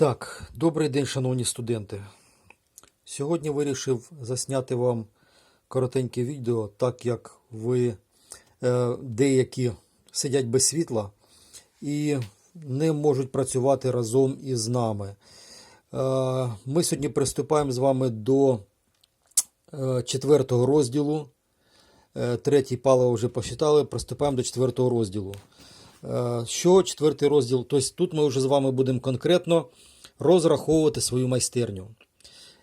Так, добрий день, шановні студенти. Сьогодні вирішив засняти вам коротеньке відео, так як ви е, деякі сидять без світла і не можуть працювати разом із нами. Е, ми сьогодні приступаємо з вами до е, четвертого розділу. Третій паливо вже посчитали, приступаємо до четвертого розділу. Що четвертий розділ? Тобто тут ми вже з вами будемо конкретно розраховувати свою майстерню.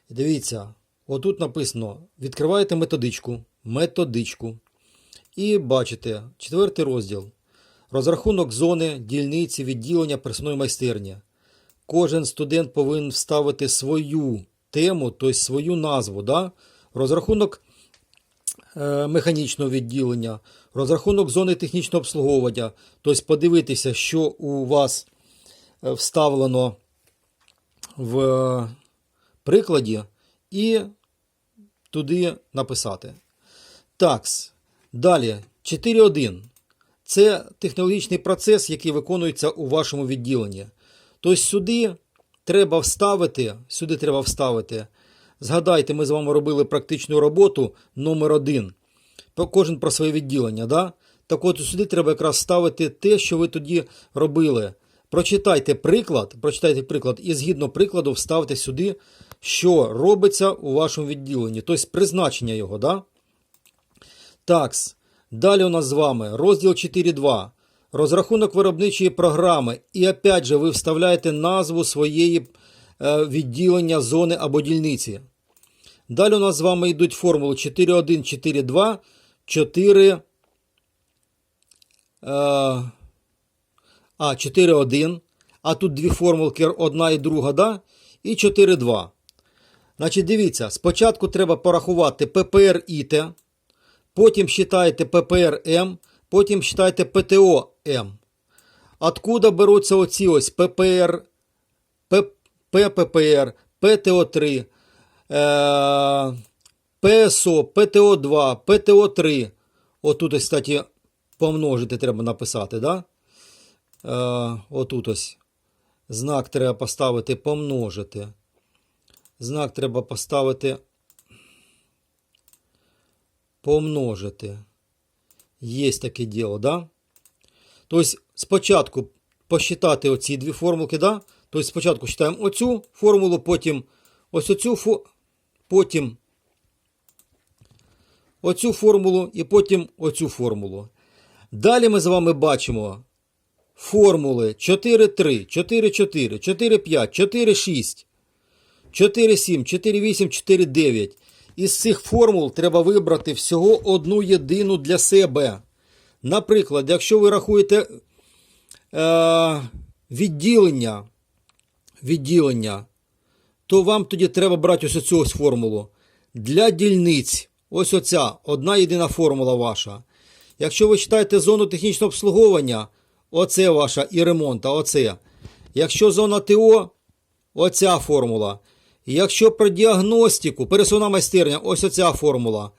Дивіться, отут написано: відкриваєте методичку, методичку. І бачите, четвертий розділ. Розрахунок зони, дільниці, відділення персональної майстерні. Кожен студент повинен вставити свою тему, тобто свою назву. Да? Розрахунок е, механічного відділення, розрахунок зони технічного обслуговування. Тобто подивитися, що у вас е, вставлено в е, прикладі, і туди написати. Такс. Далі 4.1. Це технологічний процес, який виконується у вашому відділенні. Тобто сюди треба вставити, сюди треба вставити. Згадайте, ми з вами робили практичну роботу номер 1 Кожен про своє відділення. Да? Так от сюди треба якраз вставити те, що ви тоді робили. Прочитайте приклад, прочитайте приклад і згідно прикладу вставте сюди, що робиться у вашому відділенні. Тобто призначення його. Да? Такс. Далі у нас з вами розділ 4.2. Розрахунок виробничої програми. І опять же ви вставляєте назву своєї е, відділення, зони або дільниці. Далі у нас з вами йдуть формули 4.1, 4.2, 4. А, 4.1. А тут дві формулки, одна і друга, да? І 4.2. Значить, дивіться, спочатку треба порахувати ППР ІТ, потім считаєте ППР М, потім считаєте ПТО М. Откуда беруться оці ось ППР, ППР, ПТО3, е, ПСО, ПТО2, ПТО3. Отут, кстати, помножити треба написати, да? Е, отут ось. Знак треба поставити помножити. Знак треба поставити помножити. Є таке діло, да? Тобто спочатку посчитати оці дві формулки, да? Тобто спочатку читаємо оцю формулу, потім ось оцю фо... потім оцю формулу і потім оцю формулу. Далі ми з вами бачимо формули 4-3, 4-4, 4-5, 4-6, 4-7, 4-8, 4-9. Із цих формул треба вибрати всього одну єдину для себе. Наприклад, якщо ви рахуєте е, відділення, відділення, то вам тоді треба брати ось цю ось формулу. Для дільниць, ось оця одна єдина формула ваша. Якщо ви читаєте зону технічного обслуговування, оце ваша і ремонта, оце. Якщо зона ТО, оця формула. Якщо про діагностику, пересувна майстерня, ось оця формула.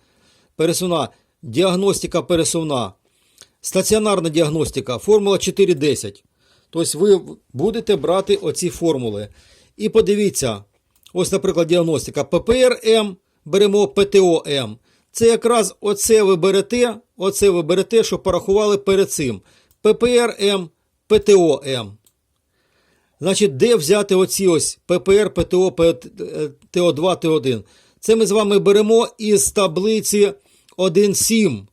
Пересувна, діагностика пересувна. Стаціонарна діагностика, формула 4.10. Тобто ви будете брати оці формули. І подивіться, ось, наприклад, діагностика ППРМ, беремо ПТОМ. Це якраз оце ви берете, оце ви берете, що порахували перед цим. ППРМ, ПТОМ. Значить, де взяти оці ось ППР, ПТО, ТО2, Т1? Це ми з вами беремо із таблиці 1.7.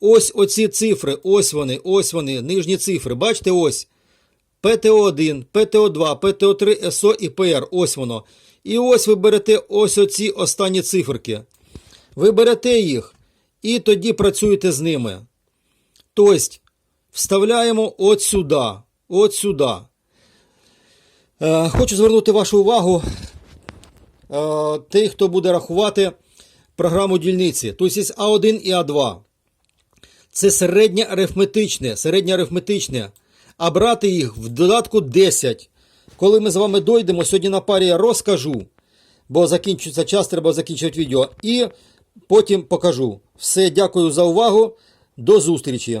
Ось оці цифри, ось вони, ось вони, нижні цифри. Бачите, ось. ПТО1, ПТО2, ПТО3, СО і ПР. Ось воно. І ось ви берете ось оці останні циферки. Ви берете їх і тоді працюєте з ними. Тобто, вставляємо от сюди. От сюди. Е, Хочу звернути вашу увагу, е, тих, хто буде рахувати програму дільниці. Тобто є А1 і А2. Це середнє арифметичне, середнє арифметичне. А брати їх в додатку 10. Коли ми з вами дойдемо, сьогодні на парі я розкажу, бо закінчується час, треба закінчувати відео. І потім покажу. Все, дякую за увагу. До зустрічі!